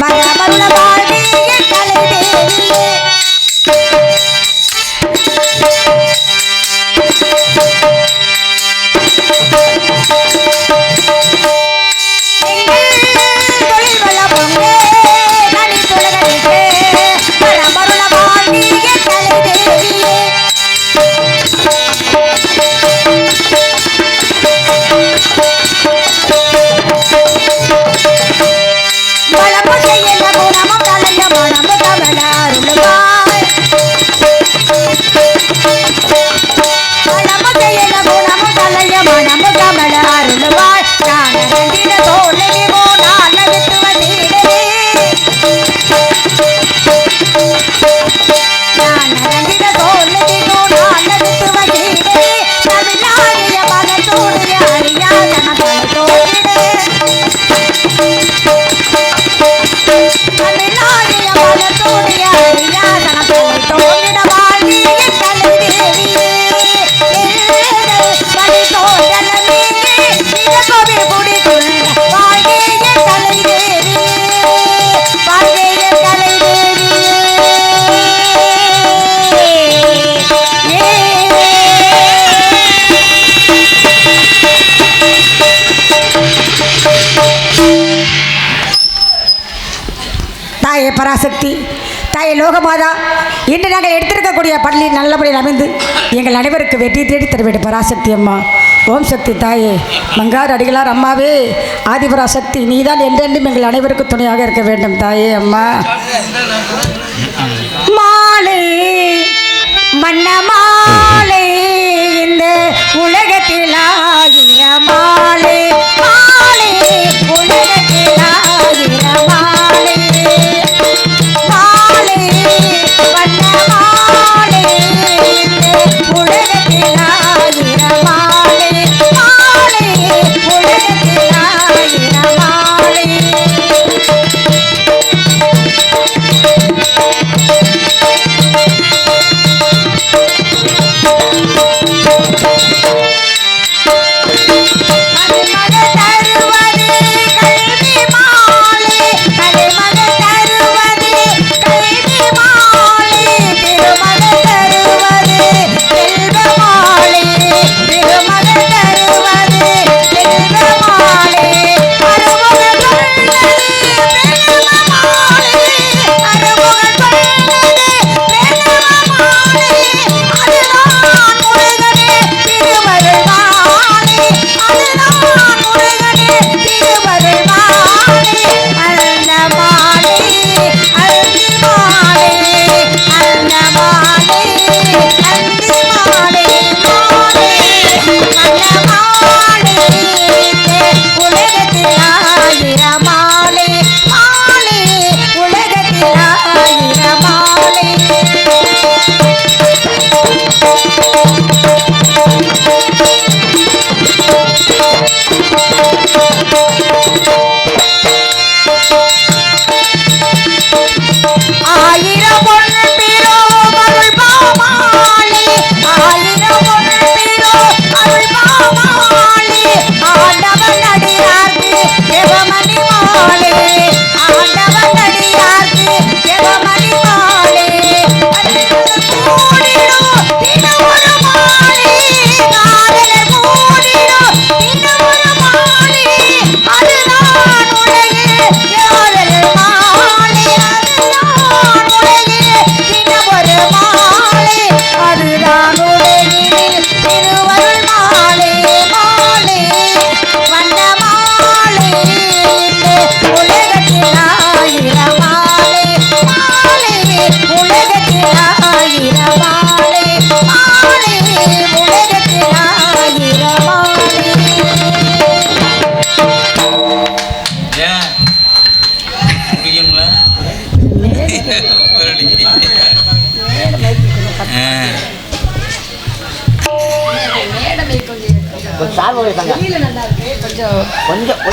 மரமல்ல வாழ்வே கலை தேவியே தாயே பராசக்தி தாயே லோகமாதா இன்று நாங்கள் எடுத்திருக்கக்கூடிய பள்ளி நல்லபடியில் அமைந்து எங்கள் அனைவருக்கு வெற்றி தேடி தருவேடு பராசக்தி அம்மா. ஓம் சக்தி தாயே. மங்கார் அடிகளார் அம்மாவே ஆதிபராசக்தி நீதான் என்றென்றும் எங்கள் அனைவருக்கும் துணையாக இருக்க வேண்டும் தாயே அம்மா. மாலை மன்ன மாலை இந்த உலகத்திலா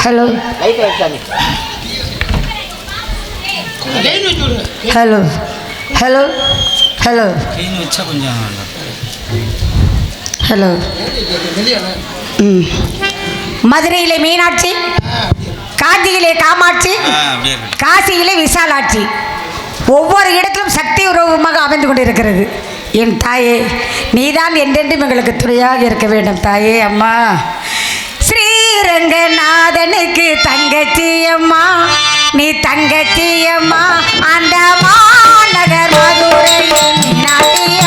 hello. Hello. Hello. Hello. Hello. ம். மதுரையிலே மீனாட்சி காஞ்சியிலே காமாட்சி காசியிலே விசாலாட்சி. ஒவ்வொரு இடத்திலும் சக்தி உருவமாக அமைந்து கொண்டிருக்கிறது. என் தாயே நீதான் என்றென்றும் எங்களுக்கு துணையாக இருக்க வேண்டும் தாயே அம்மா. ரங்கநாதனுக்கு தங்கச்சியம்மா நீ தங்கச்சியம்மா அந்த மாநகர் மதுரை நாட்டிய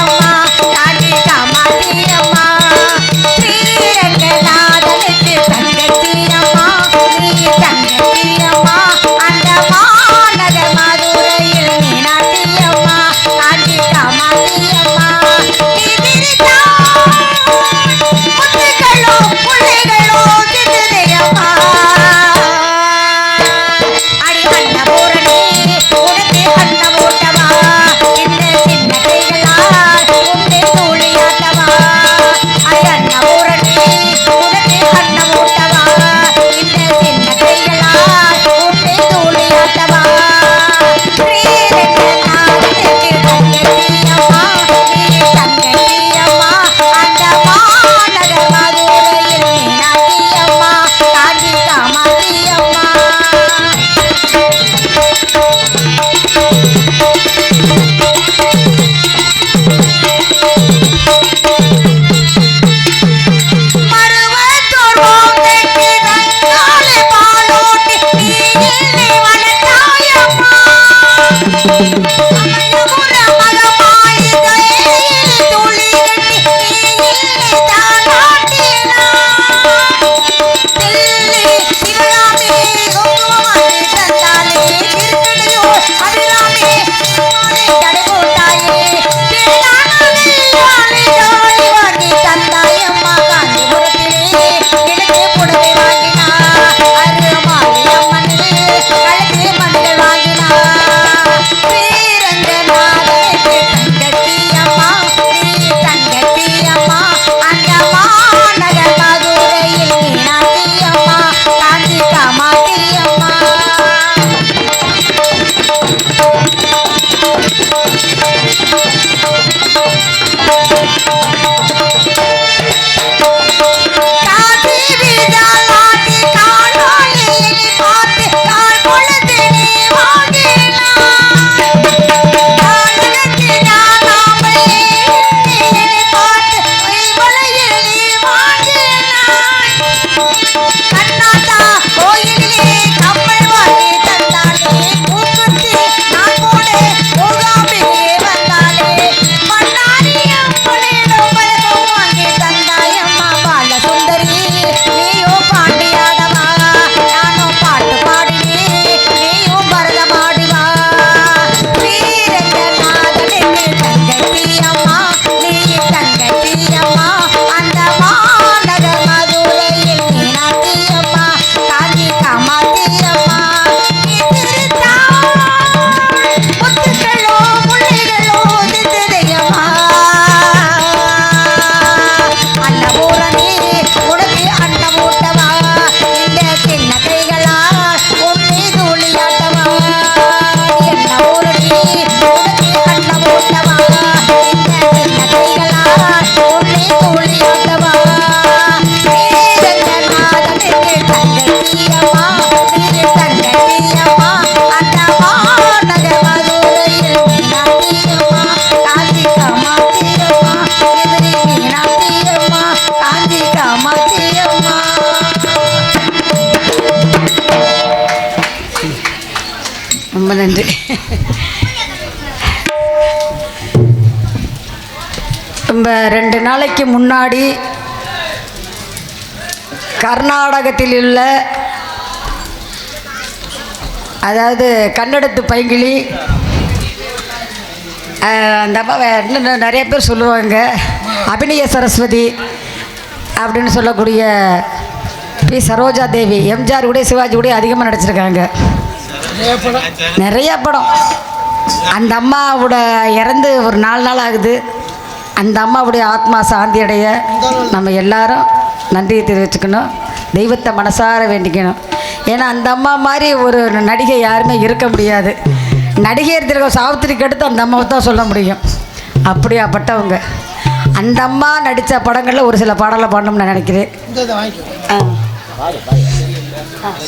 நன்றி. ரொம்ப ரெண்டு நாளைக்கு முன்னாடி கர்நாடகத்தில் உள்ள அதாவது கன்னடத்து பைங்கிளி அந்த இன்னும் நிறைய பேர் சொல்லுவாங்க. அபிநய சரஸ்வதி அப்படின்னு சொல்லக்கூடிய பி. சரோஜா தேவி எம்ஜிஆர் கூட சிவாஜி கூட அதிகமாக நடிச்சிருக்காங்க. நிறைய படம். அந்த அம்மாவோட இறந்து ஒரு நாலு நாள் ஆகுது. அந்த அம்மாவுடைய ஆத்மா சாந்தி அடைய நம்ம எல்லாரும் நன்றியை தெரிவிச்சுக்கணும். தெய்வத்தை மனசார வேண்டிக்கணும். ஏன்னா அந்த அம்மா மாதிரி ஒரு நடிகை யாருமே இருக்க முடியாது. நடிகையர் திருக சாவித்திரிக்கு அடுத்து அந்த அம்மாவை தான் சொல்ல முடியும். அப்படியாப்பட்டவங்க. அந்த அம்மா நடித்த படங்களில் ஒரு சில பாடலை பாடணும்னு நான் நினைக்கிறேன். ஆ.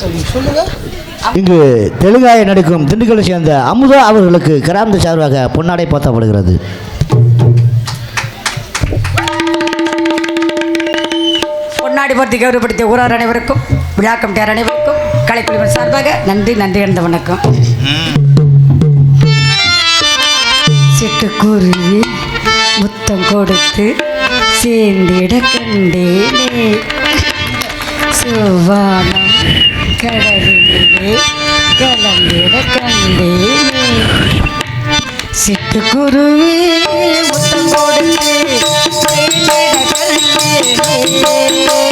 சொல்லுங்கள் இங்கு தெலுங்காய நடிக்கும் திண்டுக்கலை சேர்ந்த அமுதா அவர்களுக்கு கிராந்த சார்பாக பொன்னாடை போத்தப்படுகிறது. பொன்னாடி போர்த்தி கௌரவப்படுத்திய ஊரார் அனைவருக்கும் விழாக்கம் டேர் அனைவருக்கும் கலைக்குழுவின் சார்பாக நன்றி நன்றி எழுந்த வணக்கம். சிட்டுக்குருவி முத்தம் கொடுத்து சேர்ந்திட கண்டேனே சுவானம் கடலிலே கலந்திட கண்டேனே சிட்டுக்குருவி முத்தம் கொடுத்து கண்டேனே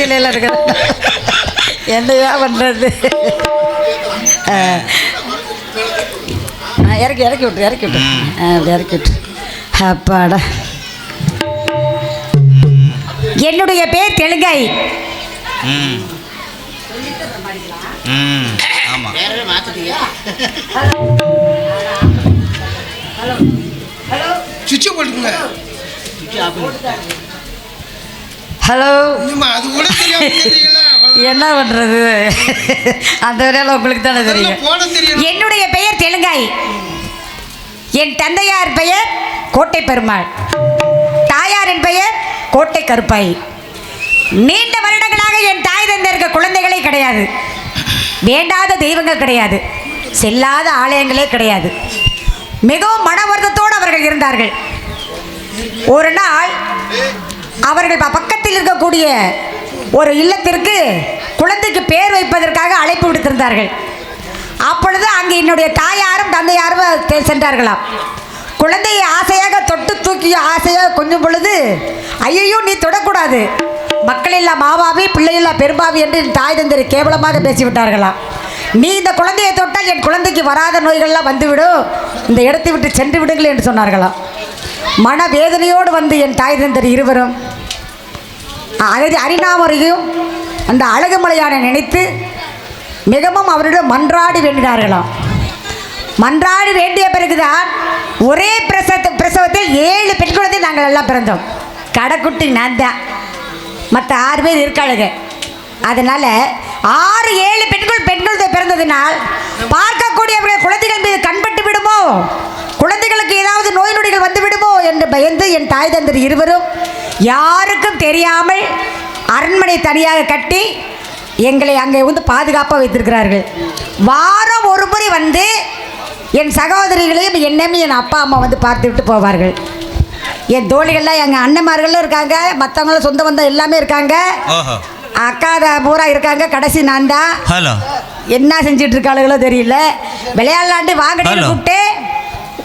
வளர்த்தியில இருக்கிற என்னையா பண்ணுறது இறக்கி இறக்கி விட்ரு இறக்கி விட்ரு ஆ, அப்படி இறக்கி விட்ரு அப்பாடா. என்னுடைய பேர் தெலுங்காய். ம். ம். ஆமா சுவிட்சை போட்டுங்க ஹலோ என்ன பண்ணுறது அந்த வேலையில் உங்களுக்கு தானே தெரியும். என்னுடைய பெயர் தெலுங்காய். என் தந்தையார் பெயர் கோட்டை பெருமாள். தாயாரின் பெயர் கோட்டை கருப்பாய். நீண்ட வருடங்களாக என் தாய் தந்தையருக்கு குழந்தைகளே கிடையாது. வேண்டாத தெய்வங்கள் கிடையாது. செல்லாத ஆலயங்களே கிடையாது. மிகவும் மன வருத்தத்தோடு அவர்கள் இருந்தார்கள். ஒரு நாள் அவர்கள் பக்கத்தில் இருக்கக்கூடிய ஒரு இல்லத்திற்கு குழந்தைக்கு பேர் வைப்பதற்காக அழைப்பு விடுத்திருந்தார்கள். அப்பொழுது அங்கே என்னுடைய தாயாரும் தந்தையாரும் சென்றார்களாம். குழந்தையை ஆசையாக தொட்டு தூக்கி ஆசையாக கொஞ்சம் பொழுது ஐயையோ நீ தொடக்கூடாது. மக்களில்லா மாவாவி பிள்ளையில்லா பெரும்பாவி என்று என் தாய் தந்தரை கேவலமாக பேசிவிட்டார்களாம். நீ இந்த குழந்தையை தொட்டால் என் குழந்தைக்கு வராத நோய்கள்லாம் வந்துவிடும். இந்த இடத்தை விட்டு சென்று விடுங்கள் என்று சொன்னார்களாம். மன வேதனையோடு வந்து என் தாய் தந்தர் இருவரும் அழகு அரிணாமரையும் அந்த அழகுமலையானை நினைத்து மிகவும் அவரிடம் மன்றாடி வேண்டினார்களாம். மன்றாடி வேண்டிய பிறகுதான் ஒரே பிரசவ பிரசவத்தில் ஏழு பெண் குழந்தை நாங்கள் எல்லாம் பிறந்தோம். கடைக்குட்டி நான் தான். மற்ற ஆறு பேர் இருக்காளுங்க. அதனால் ஆறு ஏழு பெண்கள் பெண் குழந்தை பிறந்ததினால் பார்க்கக்கூடியவர்கள் குழந்தைகள் மீது கண்பட்டு விடுமோ? குழந்தைகளுக்கு ஏதாவது நோய் நொடிகள் வந்து விடுமோ? என்று பயந்து என் தாய் தந்தர் இருவரும் யாருக்கும் தெரியாமல் அரண்மனை தனியாக கட்டி எங்களை அங்கே வந்து பாதுகாப்பாக வைத்திருக்கிறார்கள். வாரம் ஒரு முறை வந்து என் சகோதரிகளையும் என்னையும் என் அப்பா அம்மா வந்து பார்த்து விட்டு போவார்கள். என் தோழிகள்லாம் எங்கள் அண்ணன்மார்களும் இருக்காங்க மற்றவங்களும் சொந்த பந்தம் எல்லாமே இருக்காங்க. அக்கா பூரா இருக்காங்க கடைசி நான் தான் என்ன செஞ்சுட்டு இருக்காளுகளோ தெரியல. விளையாடலாண்டு வாங்கடி Hello. கூப்பிட்டு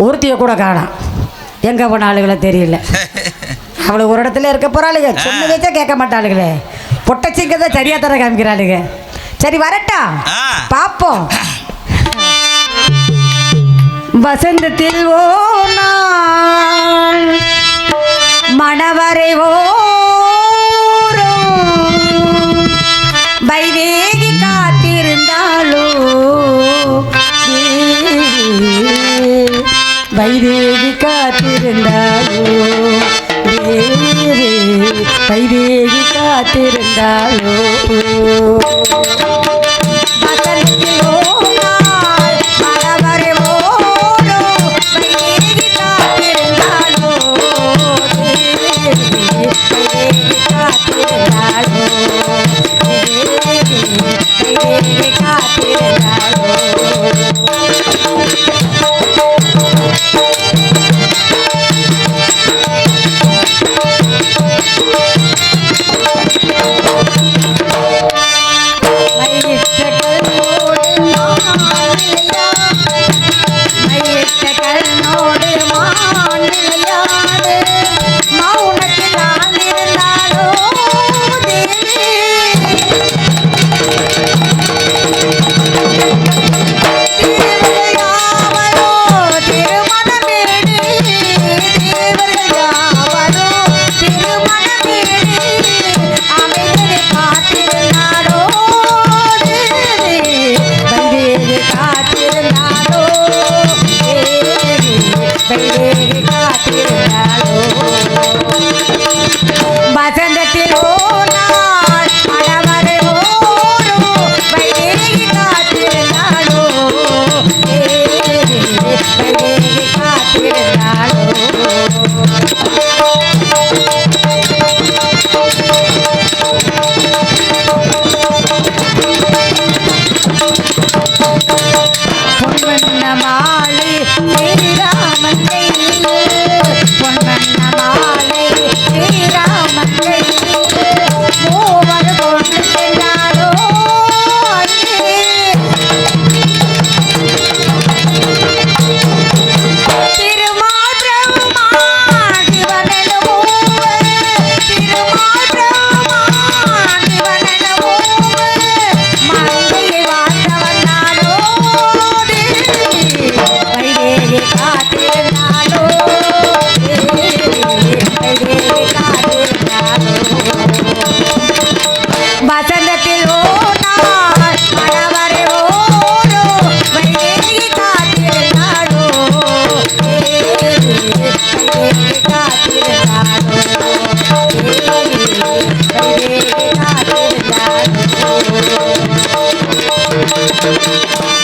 ஒருத்திய கூட காணோம். எங்கே போன ஆளுகளோ தெரியல. அவளை ஒரு இடத்துல இருக்க போகிறாளுங்க சொன்ன வச்சா கேட்க மாட்டாளுங்களே. பொட்டச்சிங்க தான் சரியாக தர காமிக்கிறாளுங்க. சரி வரட்டா. பார்ப்போம் வசந்தத்தில் ஓ நாள் மணவரை ஓரம் வைதேகி காத்திருந்தாளோ? தேவி, வைதேகி காத்திருந்தாளோ? தேவி, வைதேகி காத்திருந்தாளோ मा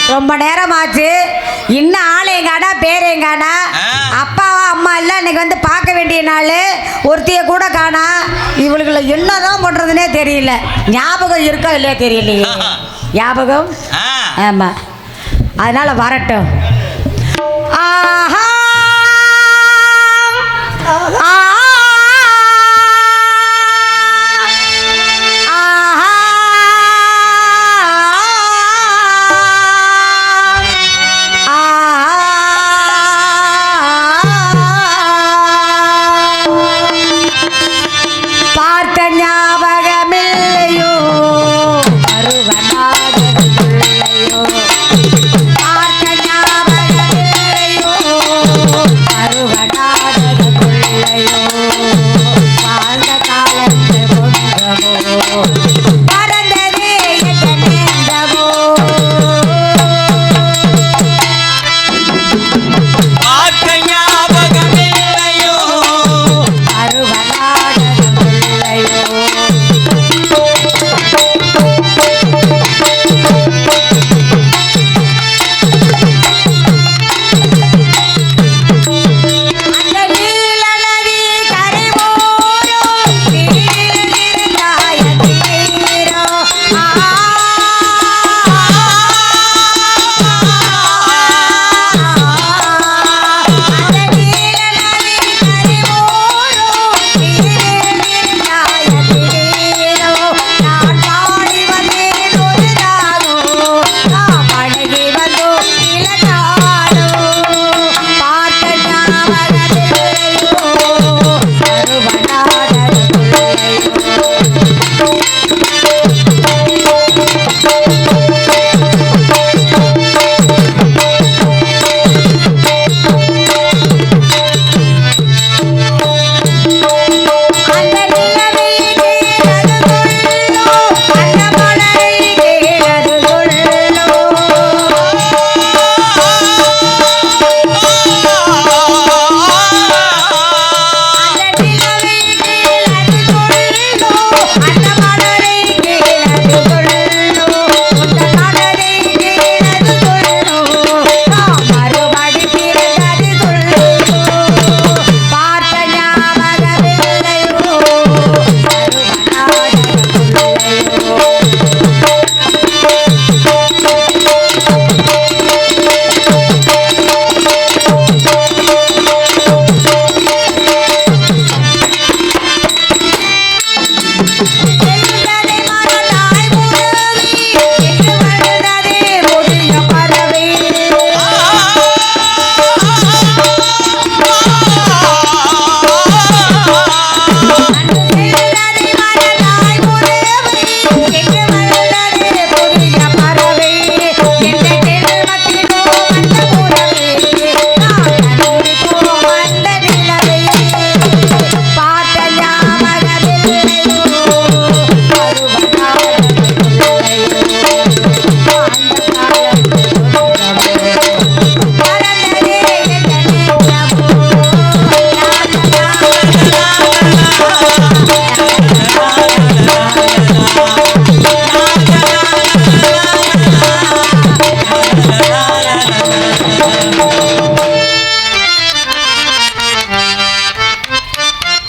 ரொம்ப நேரம் ஆச்சு இன்னும் ஆளு எங்காடா பேர் எங்காடா அப்பாவா அம்மா எல்லாம் இன்னைக்கு வந்து பார்க்க வேண்டிய நாள். ஒருத்திய கூட காணா. இவளுக்குள்ள என்னதான் பண்றதுனே தெரியல. ஞாபகம் இருக்கா இல்லையா தெரியலையே. ஞாபகம்? ஆமா. அதனால வரட்டும். ஆஹா! 나와라.